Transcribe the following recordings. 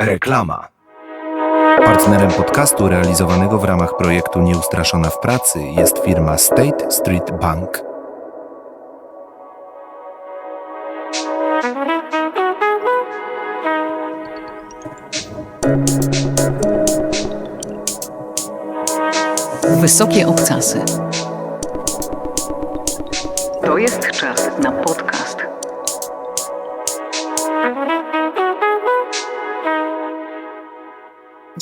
Reklama. Partnerem podcastu realizowanego w ramach projektu Nieustraszona w pracy jest firma State Street Bank. Wysokie obcasy. To jest czas na podcast.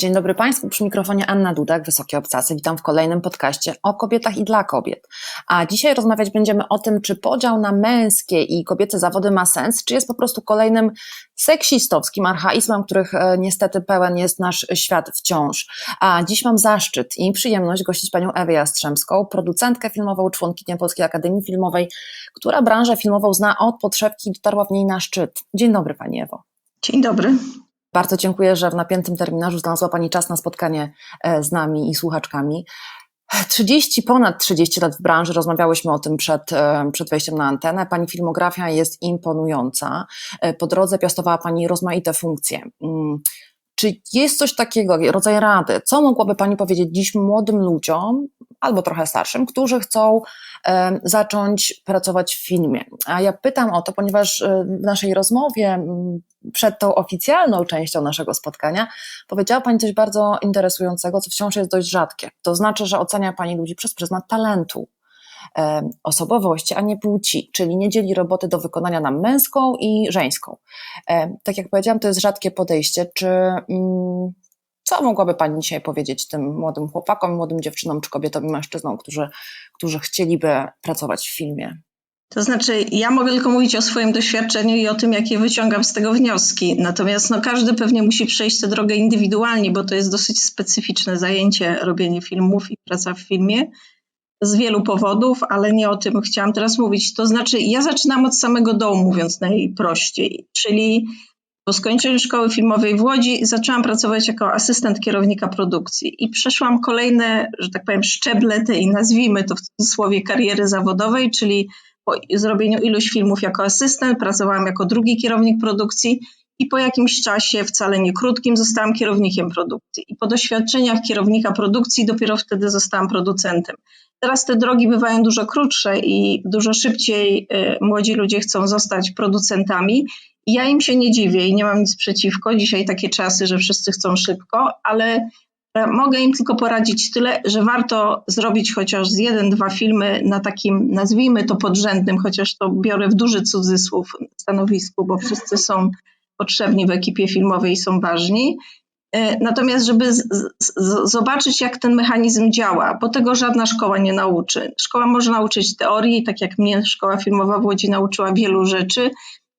Dzień dobry Państwu, przy mikrofonie Anna Dudak, Wysokie Obcasy. Witam w kolejnym podcaście o kobietach i dla kobiet. A dzisiaj rozmawiać będziemy o tym, czy podział na męskie i kobiece zawody ma sens, czy jest po prostu kolejnym seksistowskim archaizmem, których e, niestety pełen jest nasz świat wciąż. A dziś mam zaszczyt i przyjemność gościć panią Ewę Jastrzębską, producentkę filmową, członkinię Polskiej Akademii Filmowej, która branżę filmową zna od podszewki i dotarła w niej na szczyt. Dzień dobry Pani Ewo. Dzień dobry. Bardzo dziękuję, że w napiętym terminarzu znalazła Pani czas na spotkanie e, z nami i słuchaczkami. 30, ponad 30 lat w branży, rozmawiałyśmy o tym przed, e, przed wejściem na antenę. Pani filmografia jest imponująca. E, Po drodze piastowała Pani rozmaite funkcje. Czy jest coś takiego, rodzaj rady, co mogłaby Pani powiedzieć dziś młodym ludziom, albo trochę starszym, którzy chcą e, zacząć pracować w filmie? A ja pytam o to, ponieważ e, w naszej rozmowie przed tą oficjalną częścią naszego spotkania powiedziała Pani coś bardzo interesującego, co wciąż jest dość rzadkie. To znaczy, że ocenia Pani ludzi przez pryzmat talentu, e, osobowości, a nie płci, czyli nie dzieli roboty do wykonania na męską i żeńską. E, tak jak powiedziałam, to jest rzadkie podejście. Czy mm, co mogłaby Pani dzisiaj powiedzieć tym młodym chłopakom, młodym dziewczynom, czy kobietom i mężczyznom, którzy, którzy chcieliby pracować w filmie? To znaczy, ja mogę tylko mówić o swoim doświadczeniu i o tym, jakie wyciągam z tego wnioski. Natomiast no, każdy pewnie musi przejść tę drogę indywidualnie, bo to jest dosyć specyficzne zajęcie, robienie filmów i praca w filmie z wielu powodów, ale nie o tym chciałam teraz mówić. To znaczy, ja zaczynam od samego dołu, mówiąc najprościej, czyli po skończeniu szkoły filmowej w Łodzi zaczęłam pracować jako asystent kierownika produkcji i przeszłam kolejne, że tak powiem, szczeble tej, nazwijmy to w cudzysłowie, kariery zawodowej, czyli po zrobieniu iluś filmów jako asystent, pracowałam jako drugi kierownik produkcji i po jakimś czasie, wcale nie krótkim, zostałam kierownikiem produkcji. I po doświadczeniach kierownika produkcji dopiero wtedy zostałam producentem. Teraz te drogi bywają dużo krótsze i dużo szybciej y, młodzi ludzie chcą zostać producentami. Ja im się nie dziwię i nie mam nic przeciwko. Dzisiaj takie czasy, że wszyscy chcą szybko, ale Mogę im tylko poradzić tyle, że warto zrobić chociaż z jeden, dwa filmy na takim, nazwijmy to podrzędnym, chociaż to biorę w duży cudzysłów stanowisku, bo wszyscy są potrzebni w ekipie filmowej i są ważni. Natomiast, żeby z, z, zobaczyć, jak ten mechanizm działa, bo tego żadna szkoła nie nauczy. Szkoła może nauczyć teorii, tak jak mnie szkoła filmowa w Łodzi nauczyła wielu rzeczy,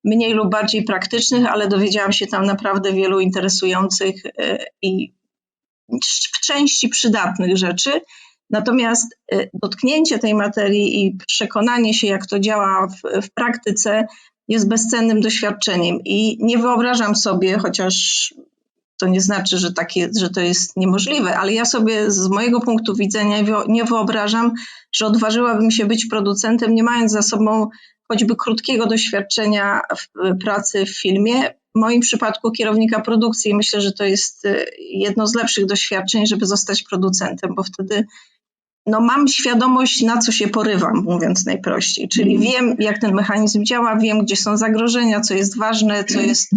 mniej lub bardziej praktycznych, ale dowiedziałam się tam naprawdę wielu interesujących i w części przydatnych rzeczy. Natomiast y, dotknięcie tej materii i przekonanie się, jak to działa w, w praktyce, jest bezcennym doświadczeniem. I nie wyobrażam sobie, chociaż to nie znaczy, że, takie, że to jest niemożliwe, ale ja sobie z mojego punktu widzenia nie wyobrażam, że odważyłabym się być producentem, nie mając za sobą choćby krótkiego doświadczenia w pracy w filmie, w moim przypadku kierownika produkcji. Myślę, że to jest y, jedno z lepszych doświadczeń, żeby zostać producentem, bo wtedy no, mam świadomość, na co się porywam, mówiąc najprościej. Czyli Mhm. wiem, jak ten mechanizm działa, wiem, gdzie są zagrożenia, co jest ważne, co jest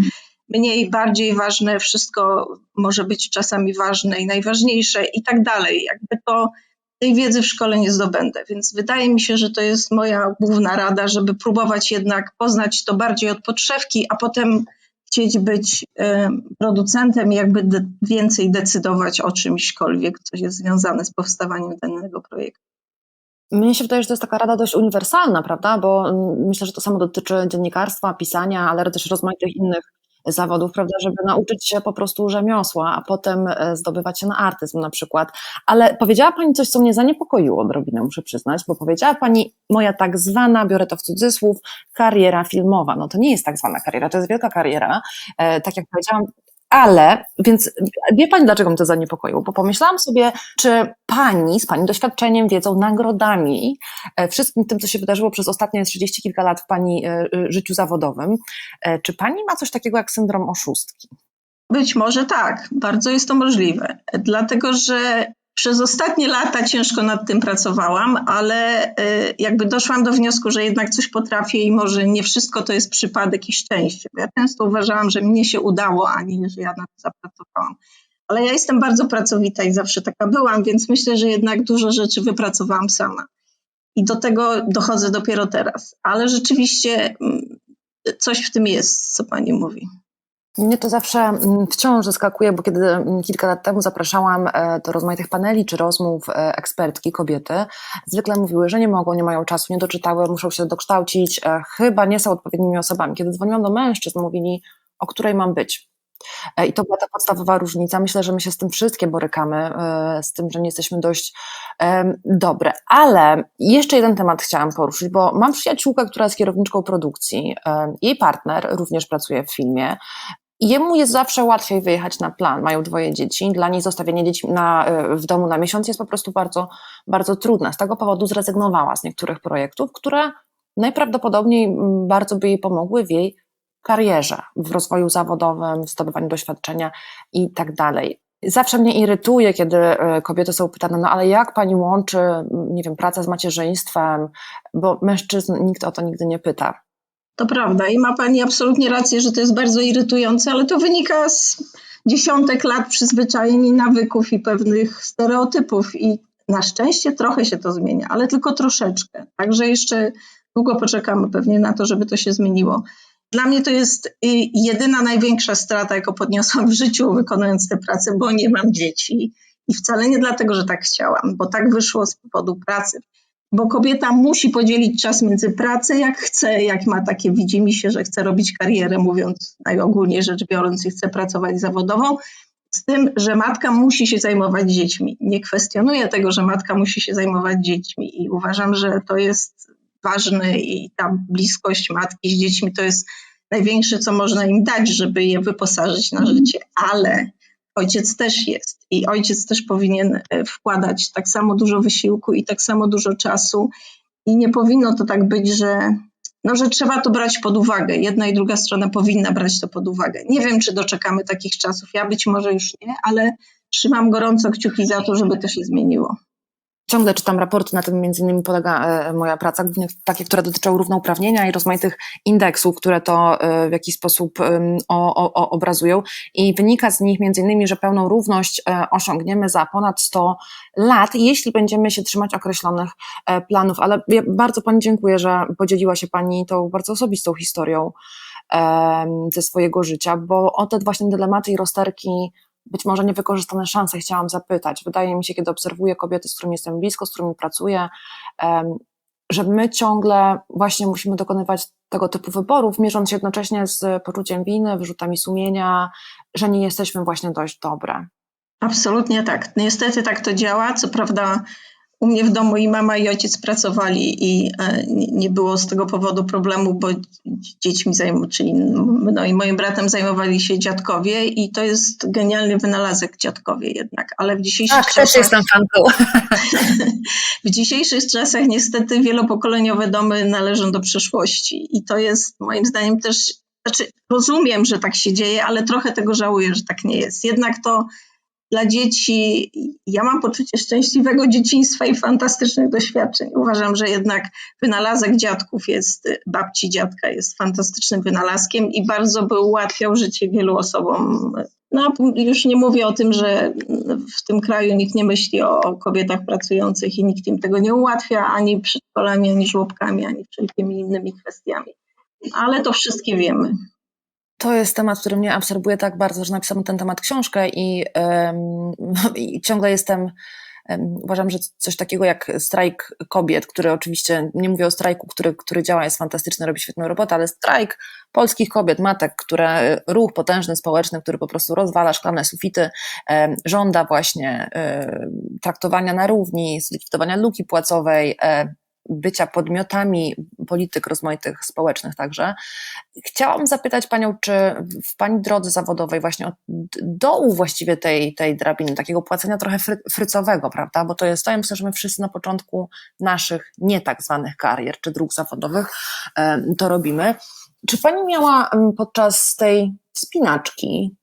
mniej, bardziej ważne, wszystko może być czasami ważne i najważniejsze i tak dalej. Jakby to tej wiedzy w szkole nie zdobędę, więc wydaje mi się, że to jest moja główna rada, żeby próbować jednak poznać to bardziej od podszewki, a potem chcieć być y, producentem jakby więcej decydować o czymśkolwiek, co jest związane z powstawaniem danego projektu. Mnie się wydaje, że to jest taka rada dość uniwersalna, prawda? Bo mm, myślę, że to samo dotyczy dziennikarstwa, pisania, ale też rozmaitych innych zawodów, prawda? Żeby nauczyć się po prostu rzemiosła, a potem e, zdobywać się na artyzm na przykład. Ale powiedziała Pani coś, co mnie zaniepokoiło odrobinę, muszę przyznać, bo powiedziała Pani, moja tak zwana, biorę to w cudzysłów, kariera filmowa. No to nie jest tak zwana kariera, to jest wielka kariera. E, tak jak powiedziałam, ale, więc wie Pani, dlaczego mnie to zaniepokoiło? Bo pomyślałam sobie, czy Pani z Pani doświadczeniem, wiedzą, nagrodami, e, wszystkim tym, co się wydarzyło przez ostatnie 30 kilka lat w Pani e, e, życiu zawodowym, czy Pani ma coś takiego jak syndrom oszustki? Być może tak, bardzo jest to możliwe, dlatego że przez ostatnie lata ciężko nad tym pracowałam, ale y, jakby doszłam do wniosku, że jednak coś potrafię i może nie wszystko to jest przypadek i szczęście. Ja często uważałam, że mnie się udało, a nie, że ja na to zapracowałam. Ale ja jestem bardzo pracowita i zawsze taka byłam, więc myślę, że jednak dużo rzeczy wypracowałam sama. I do tego dochodzę dopiero teraz. Ale rzeczywiście mm, coś w tym jest, co pani mówi. Mnie to zawsze mm, wciąż zaskakuje, bo kiedy mm, kilka lat temu zapraszałam e, do rozmaitych paneli czy rozmów e, ekspertki, kobiety, zwykle mówiły, że nie mogą, nie mają czasu, nie doczytały, muszą się dokształcić, e, chyba nie są odpowiednimi osobami. Kiedy dzwoniłam do mężczyzn, mówili, o której mam być. I to była ta podstawowa różnica. Myślę, że my się z tym wszystkie borykamy, z tym, że nie jesteśmy dość dobre. Ale jeszcze jeden temat chciałam poruszyć, bo mam przyjaciółkę, która jest kierowniczką produkcji. Jej partner również pracuje w filmie. Jemu jest zawsze łatwiej wyjechać na plan. Mają dwoje dzieci. Dla niej zostawienie dzieci na, e, w domu na miesiąc jest po prostu bardzo, bardzo trudne. Z tego powodu zrezygnowała z niektórych projektów, które najprawdopodobniej bardzo by jej pomogły w jej karierze, w rozwoju zawodowym, w zdobywaniu doświadczenia i tak dalej. Zawsze mnie irytuje, kiedy e, kobiety są pytane, no ale jak pani łączy, nie wiem, pracę z macierzyństwem, bo mężczyzn nikt o to nigdy nie pyta. To prawda i ma Pani absolutnie rację, że to jest bardzo irytujące, ale to wynika z dziesiątek lat przyzwyczajeń i nawyków i pewnych stereotypów i na szczęście trochę się to zmienia, ale tylko troszeczkę. Także jeszcze długo poczekamy pewnie na to, żeby to się zmieniło. Dla mnie to jest y, jedyna największa strata, jaką podniosłam w życiu, wykonując tę pracę, bo nie mam dzieci. I wcale nie dlatego, że tak chciałam, bo tak wyszło z powodu pracy bo kobieta musi podzielić czas między pracę, jak chce, jak ma takie, widzi mi się, że chce robić karierę, mówiąc najogólniej rzecz biorąc, i chce pracować zawodową, z tym, że matka musi się zajmować dziećmi. Nie kwestionuję tego, że matka musi się zajmować dziećmi i uważam, że to jest ważne i ta bliskość matki z dziećmi to jest największe, co można im dać, żeby je wyposażyć na życie, ale ojciec też jest i ojciec też powinien e, wkładać tak samo dużo wysiłku i tak samo dużo czasu. I nie powinno to tak być, że, no, że trzeba to brać pod uwagę. Jedna i druga strona powinna brać to pod uwagę. Nie wiem, czy doczekamy takich czasów. Ja być może już nie, ale trzymam gorąco kciuki za to, żeby to się zmieniło. Ciągle czytam raporty, na tym między innymi polega e, moja praca, głównie takie, które dotyczą równouprawnienia i rozmaitych indeksów, które to e, w jakiś sposób o, o, obrazują. I wynika z nich między innymi, że pełną równość e, osiągniemy za ponad 100 lat, jeśli będziemy się trzymać określonych planów. Ale ja bardzo Pani dziękuję, że podzieliła się Pani tą bardzo osobistą historią ze swojego życia, bo o te właśnie dylematy i rozterki być może niewykorzystane szanse chciałam zapytać. Wydaje mi się, kiedy obserwuję kobiety, z którymi jestem blisko, z którymi pracuję, że my ciągle właśnie musimy dokonywać tego typu wyborów, mierząc się jednocześnie z poczuciem winy, wyrzutami sumienia, że nie jesteśmy właśnie dość dobre. Absolutnie tak. Niestety tak to działa. Co prawda, u mnie w domu i mama i ojciec pracowali i e, nie było z tego powodu problemu, bo dziećmi, zajm- czyli no i moim bratem zajmowali się dziadkowie i to jest genialny wynalazek dziadkowie jednak, ale w dzisiejszych tak, czasach... też jestem fanką. w dzisiejszych czasach niestety wielopokoleniowe domy należą do przeszłości i to jest moim zdaniem też, znaczy rozumiem, że tak się dzieje, ale trochę tego żałuję, że tak nie jest. Jednak to dla dzieci. Ja mam poczucie szczęśliwego dzieciństwa i fantastycznych doświadczeń. Uważam, że jednak wynalazek dziadków jest, babci dziadka jest fantastycznym wynalazkiem i bardzo by ułatwiał życie wielu osobom. No, już nie mówię o tym, że w tym kraju nikt nie myśli o, kobietach pracujących i nikt im tego nie ułatwia ani przedszkolami, ani żłobkami, ani wszelkimi innymi kwestiami. Ale to wszystkie wiemy. To jest temat, który mnie absorbuje tak bardzo, że napisałam ten temat książkę i, i ciągle jestem. Uważam, że coś takiego jak strajk kobiet, który oczywiście, nie mówię o strajku, który, który działa, jest fantastyczny, robi świetną robotę, ale strajk polskich kobiet, matek, które ruch potężny, społeczny, który po prostu rozwala szklane sufity, żąda właśnie traktowania na równi, zlikwidowania luki płacowej, bycia podmiotami polityk rozmaitych społecznych także. Chciałam zapytać Panią, czy w Pani drodze zawodowej właśnie od dołu właściwie tej, tej drabiny, takiego płacenia trochę fry, frycowego, prawda, bo to jest to, ja myślę, że my wszyscy na początku naszych nie tak zwanych karier czy dróg zawodowych to robimy. Czy Pani miała podczas tej wspinaczki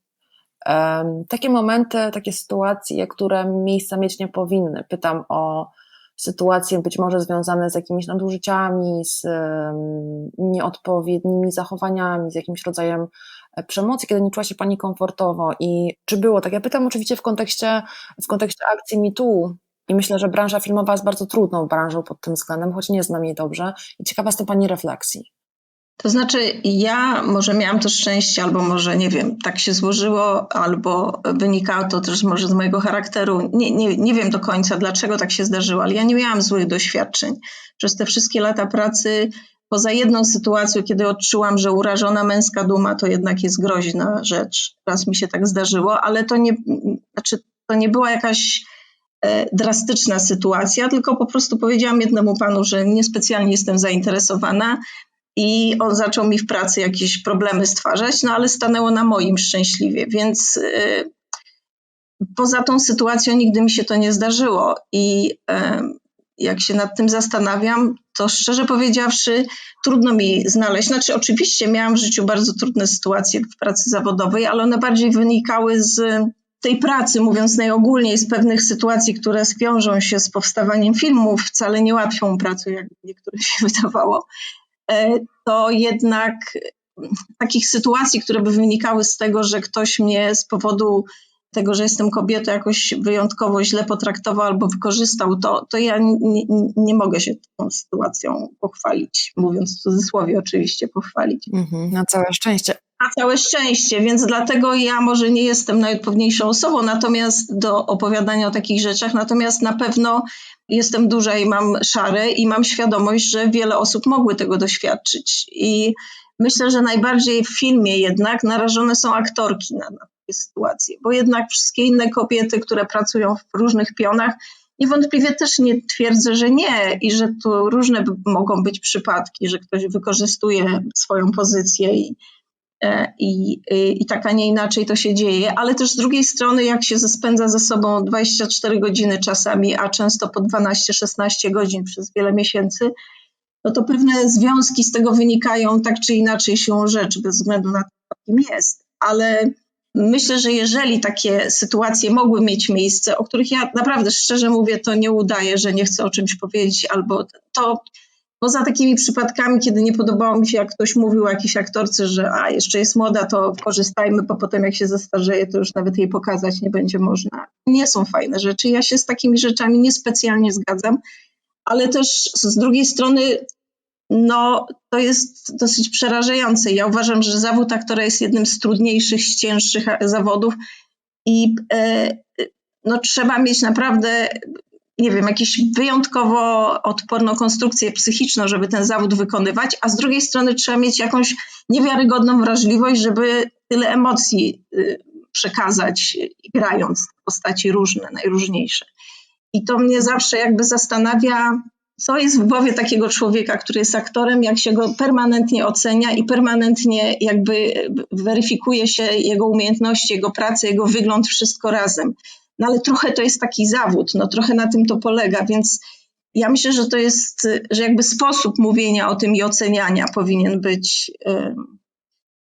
takie momenty, takie sytuacje, które miejsca mieć nie powinny. Pytam o sytuacje być może związane z jakimiś nadużyciami, z nieodpowiednimi zachowaniami, z jakimś rodzajem e, przemocy, kiedy nie czuła się Pani komfortowo i czy było tak? Ja pytam oczywiście w kontekście, w kontekście akcji MeToo i myślę, że branża filmowa jest bardzo trudną branżą pod tym względem, choć nie znam jej dobrze i ciekawa jestem Pani refleksji. To znaczy, ja może miałam to szczęście, albo może nie wiem, tak się złożyło, albo wynikało to też może z mojego charakteru. Nie, nie, nie wiem do końca, dlaczego tak się zdarzyło, ale ja nie miałam złych doświadczeń. Przez te wszystkie lata pracy, poza jedną sytuacją, kiedy odczułam, że urażona męska duma to jednak jest groźna rzecz. Raz mi się tak zdarzyło, ale to nie, znaczy, to nie była jakaś e, drastyczna sytuacja, tylko po prostu powiedziałam jednemu panu, że niespecjalnie jestem zainteresowana i on zaczął mi w pracy jakieś problemy stwarzać, no ale stanęło na moim szczęśliwie, więc y, poza tą sytuacją nigdy mi się to nie zdarzyło i jak się nad tym zastanawiam, to szczerze powiedziawszy, trudno mi znaleźć. Znaczy, oczywiście miałam w życiu bardzo trudne sytuacje w pracy zawodowej, ale one bardziej wynikały z tej pracy, mówiąc najogólniej, z pewnych sytuacji, które wiążą się z powstawaniem filmów, wcale nie łatwią pracą, jak niektórym się wydawało. E, to jednak takich sytuacji, które by wynikały z tego, że ktoś mnie z powodu tego, że jestem kobietą, jakoś wyjątkowo źle potraktował albo wykorzystał, to, to ja nie, nie mogę się tą sytuacją pochwalić, mówiąc w cudzysłowie oczywiście pochwalić. Mhm, na całe szczęście. Na całe szczęście, więc dlatego ja może nie jestem najodpowiedniejszą osobą natomiast do opowiadania o takich rzeczach, natomiast na pewno jestem duża i mam szare i mam świadomość, że wiele osób mogły tego doświadczyć. I myślę, że najbardziej w filmie jednak narażone są aktorki na, na takie sytuacje, bo jednak wszystkie inne kobiety, które pracują w różnych pionach, niewątpliwie też nie twierdzę, że nie i że tu różne mogą być przypadki, że ktoś wykorzystuje swoją pozycję i E, i, i tak, a nie inaczej to się dzieje, ale też z drugiej strony, jak się spędza ze sobą 24 godziny czasami, a często po 12-16 godzin przez wiele miesięcy, no to pewne związki z tego wynikają tak czy inaczej siłą rzeczy, bez względu na to, kim jest. Ale myślę, że jeżeli takie sytuacje mogły mieć miejsce, o których ja naprawdę szczerze mówię, to nie udaję, że nie chcę o czymś powiedzieć, albo to Poza takimi przypadkami, kiedy nie podobało mi się, jak ktoś mówił o jakiejś aktorce, że a jeszcze jest młoda, to korzystajmy, bo potem jak się zestarzeje, to już nawet jej pokazać nie będzie można. Nie są fajne rzeczy. Ja się z takimi rzeczami niespecjalnie zgadzam, ale też z drugiej strony no, to jest dosyć przerażające. Ja uważam, że zawód aktora jest jednym z trudniejszych, cięższych zawodów i e, no, trzeba mieć naprawdę nie wiem, jakąś wyjątkowo odporną konstrukcję psychiczną, żeby ten zawód wykonywać, a z drugiej strony trzeba mieć jakąś niewiarygodną wrażliwość, żeby tyle emocji y, przekazać, grając w postaci różne, najróżniejsze. I to mnie zawsze jakby zastanawia, co jest w głowie takiego człowieka, który jest aktorem, jak się go permanentnie ocenia i permanentnie jakby weryfikuje się jego umiejętności, jego pracę, jego wygląd, wszystko razem. No ale trochę to jest taki zawód, no trochę na tym to polega, więc ja myślę, że to jest, że jakby sposób mówienia o tym i oceniania powinien być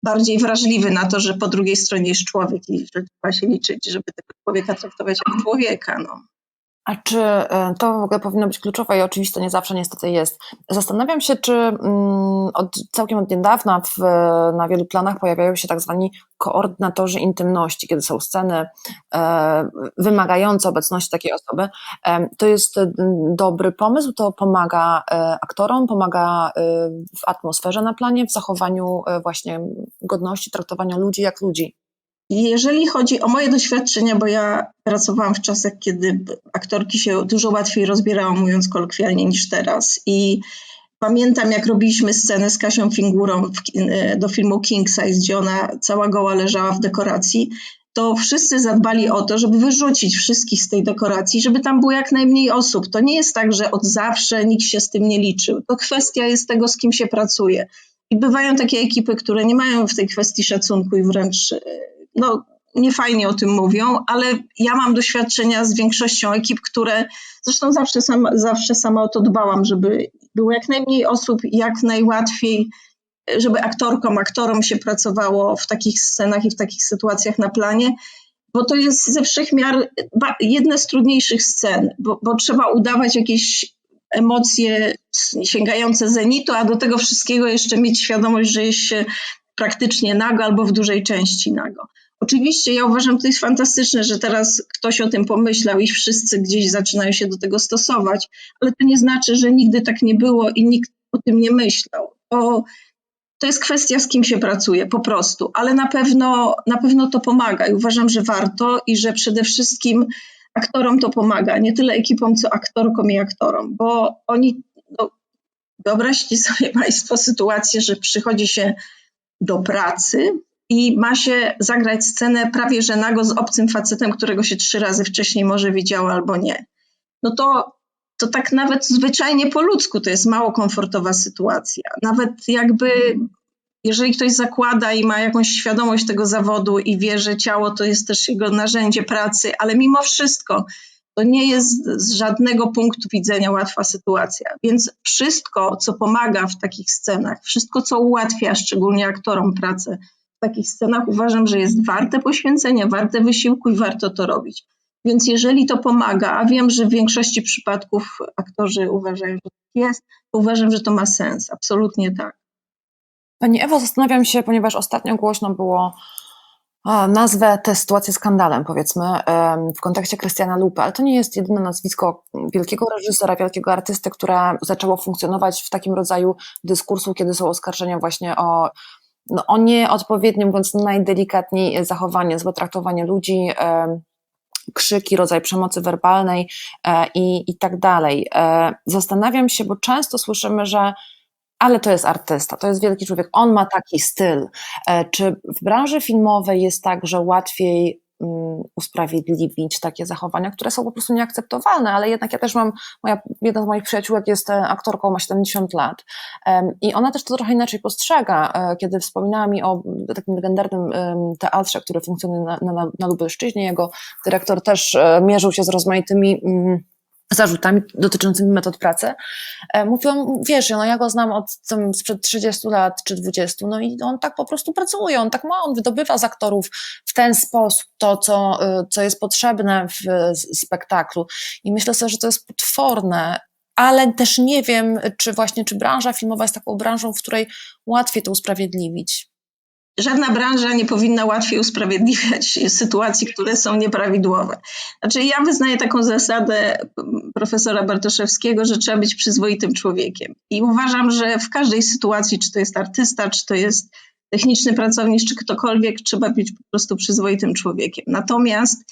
bardziej wrażliwy na to, że po drugiej stronie jest człowiek i że trzeba się liczyć, żeby tego człowieka traktować jak człowieka. No. A czy e, to w ogóle powinno być kluczowe i oczywiste nie zawsze niestety jest. Zastanawiam się, czy mm, od, całkiem od niedawna w, na wielu planach pojawiają się tak zwani koordynatorzy intymności, kiedy są sceny e, wymagające obecności takiej osoby. E, to jest dobry pomysł, to pomaga e, aktorom, pomaga e, w atmosferze na planie, w zachowaniu e, właśnie godności, traktowaniu ludzi jak ludzi. Jeżeli chodzi o moje doświadczenia, bo ja pracowałam w czasach, kiedy aktorki się dużo łatwiej rozbierały, mówiąc kolokwialnie, niż teraz. I pamiętam, jak robiliśmy scenę z Kasią Fingurą do filmu King Size, gdzie ona cała goła leżała w dekoracji, to wszyscy zadbali o to, żeby wyrzucić wszystkich z tej dekoracji, żeby tam było jak najmniej osób. To nie jest tak, że od zawsze nikt się z tym nie liczył. To kwestia jest tego, z kim się pracuje. I bywają takie ekipy, które nie mają w tej kwestii szacunku i wręcz no, niefajnie o tym mówią, ale ja mam doświadczenia z większością ekip, które zresztą zawsze sama, zawsze sama o to dbałam, żeby było jak najmniej osób, jak najłatwiej żeby aktorkom, aktorom się pracowało w takich scenach i w takich sytuacjach na planie, bo to jest ze wszechmiar jedna z trudniejszych scen, bo, bo trzeba udawać jakieś emocje sięgające zenitu, a do tego wszystkiego jeszcze mieć świadomość, że jest się praktycznie nago albo w dużej części nago. Oczywiście ja uważam, to jest fantastyczne, że teraz ktoś o tym pomyślał i wszyscy gdzieś zaczynają się do tego stosować, ale to nie znaczy, że nigdy tak nie było i nikt o tym nie myślał. To, to jest kwestia, z kim się pracuje, po prostu, ale na pewno, na pewno to pomaga i uważam, że warto i że przede wszystkim aktorom to pomaga, nie tyle ekipom, co aktorkom i aktorom, bo oni, no, wyobraźcie sobie Państwo sytuację, że przychodzi się do pracy i ma się zagrać scenę prawie że nago z obcym facetem, którego się trzy razy wcześniej może widziało albo nie. No to, to tak nawet zwyczajnie po ludzku to jest mało komfortowa sytuacja. Nawet jakby jeżeli ktoś zakłada i ma jakąś świadomość tego zawodu i wie, że ciało to jest też jego narzędzie pracy, ale mimo wszystko to nie jest z żadnego punktu widzenia łatwa sytuacja. Więc wszystko, co pomaga w takich scenach, wszystko, co ułatwia szczególnie aktorom pracę takich scenach, uważam, że jest warte poświęcenia, warte wysiłku i warto to robić. Więc jeżeli to pomaga, a wiem, że w większości przypadków aktorzy uważają, że tak jest, to uważam, że to ma sens. Absolutnie tak. Pani Ewo, zastanawiam się, ponieważ ostatnio głośno było nazwę tę sytuację skandalem, powiedzmy, w kontekście Krystiana Lupy, ale to nie jest jedyne nazwisko wielkiego reżysera, wielkiego artysty, które zaczęło funkcjonować w takim rodzaju dyskursu, kiedy są oskarżenia właśnie o, no, o nieodpowiednie, mówiąc najdelikatniej, zachowanie, złe traktowanie ludzi, krzyki, rodzaj przemocy werbalnej e, i, i tak dalej. E, zastanawiam się, bo często słyszymy, że ale to jest artysta, to jest wielki człowiek, on ma taki styl. E, czy w branży filmowej jest tak, że łatwiej usprawiedliwić takie zachowania, które są po prostu nieakceptowalne, ale jednak ja też mam, moja, jedna z moich przyjaciółek jest e, aktorką, ma 70 lat i ona też to trochę inaczej postrzega, e, kiedy wspominała mi o takim legendarnym teatrze, który funkcjonuje na, na, na Lubelszczyźnie, jego dyrektor też mierzył się z rozmaitymi mm, zarzutami dotyczącymi metod pracy. E, mówią, wiesz, no ja go znam od tam, sprzed 30 lat czy 20, no i on tak po prostu pracuje, on tak ma, on wydobywa z aktorów w ten sposób to, co, y, co jest potrzebne w spektaklu. I myślę sobie, że to jest potworne, ale też nie wiem, czy właśnie, czy branża filmowa jest taką branżą, w której łatwiej to usprawiedliwić żadna branża nie powinna łatwiej usprawiedliwiać sytuacji, które są nieprawidłowe. Znaczy, ja wyznaję taką zasadę profesora Bartoszewskiego, że trzeba być przyzwoitym człowiekiem. I uważam, że w każdej sytuacji, czy to jest artysta, czy to jest techniczny pracownik, czy ktokolwiek, trzeba być po prostu przyzwoitym człowiekiem. Natomiast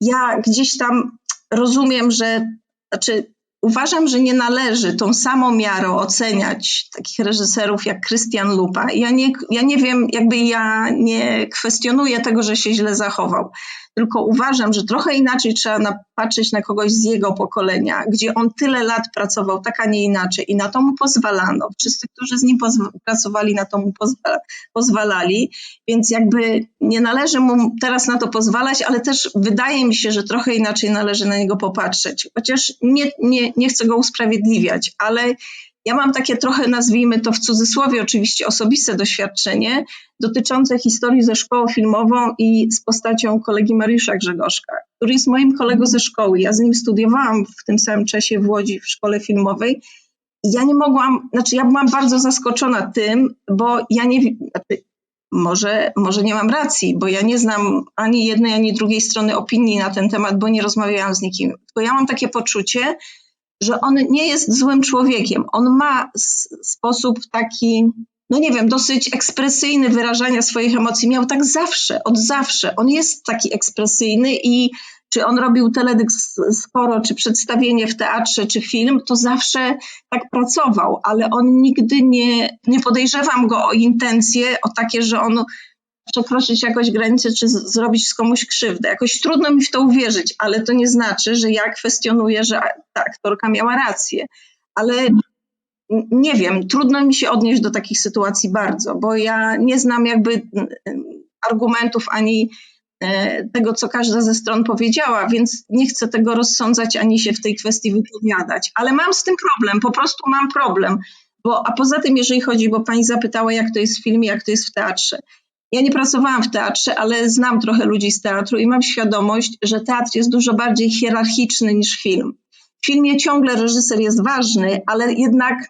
ja gdzieś tam rozumiem, że znaczy Uważam, że nie należy tą samą miarą oceniać takich reżyserów jak Christian Lupa. Ja nie, ja nie wiem, jakby ja nie kwestionuję tego, że się źle zachował tylko uważam, że trochę inaczej trzeba patrzeć na kogoś z jego pokolenia, gdzie on tyle lat pracował tak, a nie inaczej i na to mu pozwalano. Wszyscy, którzy z nim pracowali, na to mu pozwa pozwalali, więc jakby nie należy mu teraz na to pozwalać, ale też wydaje mi się, że trochę inaczej należy na niego popatrzeć. Chociaż nie, nie, nie chcę go usprawiedliwiać, ale ja mam takie trochę, nazwijmy to w cudzysłowie oczywiście, osobiste doświadczenie dotyczące historii ze szkołą filmową i z postacią kolegi Mariusza Grzegorzka, który jest moim kolegą ze szkoły. Ja z nim studiowałam w tym samym czasie w Łodzi w szkole filmowej. Ja nie mogłam, znaczy ja byłam bardzo zaskoczona tym, bo ja nie, znaczy może, może nie mam racji, bo ja nie znam ani jednej, ani drugiej strony opinii na ten temat, bo nie rozmawiałam z nikim. Tylko ja mam takie poczucie, że on nie jest złym człowiekiem. On ma sposób taki, no nie wiem, dosyć ekspresyjny wyrażania swoich emocji. Miał tak zawsze, od zawsze. On jest taki ekspresyjny i czy on robił teledysk sporo, czy przedstawienie w teatrze, czy film, to zawsze tak pracował, ale on nigdy nie, nie podejrzewam go o intencje, o takie, że on przekroczyć jakoś granicę, czy zrobić z komuś krzywdę. Jakoś trudno mi w to uwierzyć, ale to nie znaczy, że ja kwestionuję, że ta aktorka miała rację. Ale nie wiem, trudno mi się odnieść do takich sytuacji bardzo, bo ja nie znam jakby argumentów ani e, tego, co każda ze stron powiedziała, więc nie chcę tego rozsądzać ani się w tej kwestii wypowiadać. Ale mam z tym problem, po prostu mam problem, Bo, a poza tym, jeżeli chodzi, bo pani zapytała, jak to jest w filmie, jak to jest w teatrze. Ja nie pracowałam w teatrze, ale znam trochę ludzi z teatru i mam świadomość, że teatr jest dużo bardziej hierarchiczny niż film. W filmie ciągle reżyser jest ważny, ale jednak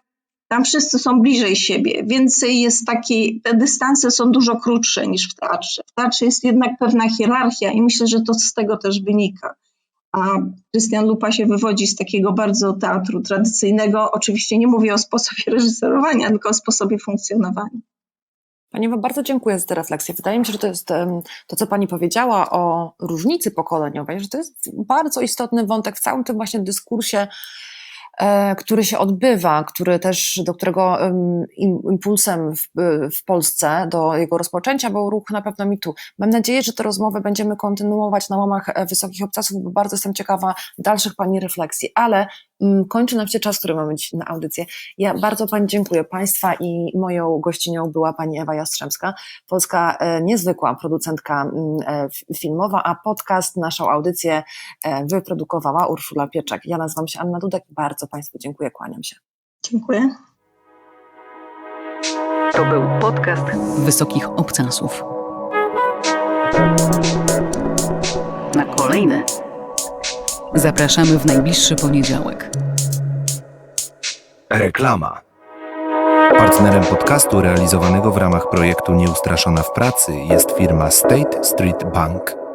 tam wszyscy są bliżej siebie. Więcej jest takiej, te dystanse są dużo krótsze niż w teatrze. W teatrze jest jednak pewna hierarchia i myślę, że to z tego też wynika. A Krystian Lupa się wywodzi z takiego bardzo teatru tradycyjnego. Oczywiście nie mówię o sposobie reżyserowania, tylko o sposobie funkcjonowania. Pani Ewa, bardzo dziękuję za tę refleksję. Wydaje mi się, że to jest to, co Pani powiedziała o różnicy pokoleniowej, że to jest bardzo istotny wątek w całym tym właśnie dyskursie, który się odbywa, który też, do którego em, im- impulsem w, w Polsce, do jego rozpoczęcia był ruch na pewno mitu. Mam nadzieję, że te rozmowy będziemy kontynuować na łamach e, Wysokich Obcasów, bo bardzo jestem ciekawa dalszych Pani refleksji, ale mm, kończy nam się czas, który mamy dziś na audycję. Ja bardzo Pani dziękuję. Państwa i moją gościnią była Pani Ewa Jastrzębska, polska e, niezwykła producentka mm, e, filmowa, a podcast, naszą audycję e, wyprodukowała Urszula Pieczek. Ja nazywam się Anna Dudek. Bardzo Państwu dziękuję, kłaniam się. Dziękuję. To był podcast Wysokich Obcasów. Na kolejne. Zapraszamy w najbliższy poniedziałek. Reklama. Partnerem podcastu realizowanego w ramach projektu Nieustraszona w pracy jest firma State Street Bank.